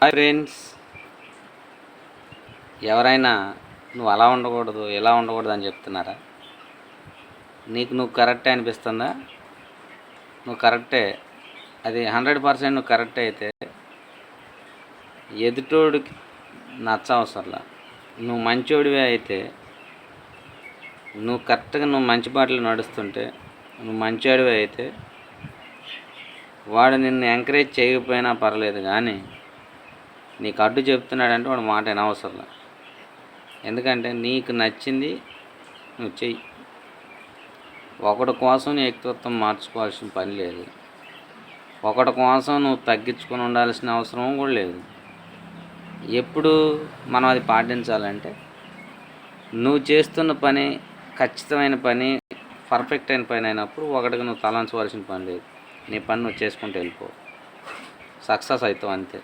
Hi friends. ఎవరైనా నువ్వు అలా ఉండకూడదు ఇలా ఉండకూడదు అని చెప్తున్నారా? నీకు నువ్వు కరెక్టే అనిపిస్తుందా? నువ్వు కరెక్టే. అది హండ్రెడ్ పర్సెంట్ నువ్వు కరెక్ట్ అయితే ఎదుటోడికి నచ్చవసరంలా. నువ్వు మంచోడివే అయితే నువ్వు కరెక్ట్గా నువ్వు మంచి బాటలు నడుస్తుంటే నువ్వు మంచోడివే అయితే వాడు నిన్ను ఎంకరేజ్ చేయకపోయినా పర్లేదు కానీ నీకు అడ్డు చెప్తున్నాడంటే వాడు మాట అనవసరం ఎందుకంటే నీకు నచ్చింది నువ్వు చెయ్యి. ఒకటి కోసం నీ వ్యక్తిత్వం మార్చుకోవాల్సిన పని లేదు. ఒకటి కోసం నువ్వు తగ్గించుకొని ఉండాల్సిన అవసరం కూడా లేదు. ఎప్పుడు మనం అది పాటించాలంటే నువ్వు చేస్తున్న పని ఖచ్చితమైన పని పర్ఫెక్ట్ అయిన పని అయినప్పుడు ఒకటికి నువ్వు తలంచవలసిన పని లేదు. నీ పని నువ్వు చేసుకుంటూ వెళ్ళిపో. సక్సెస్ అవుతావు అంతే.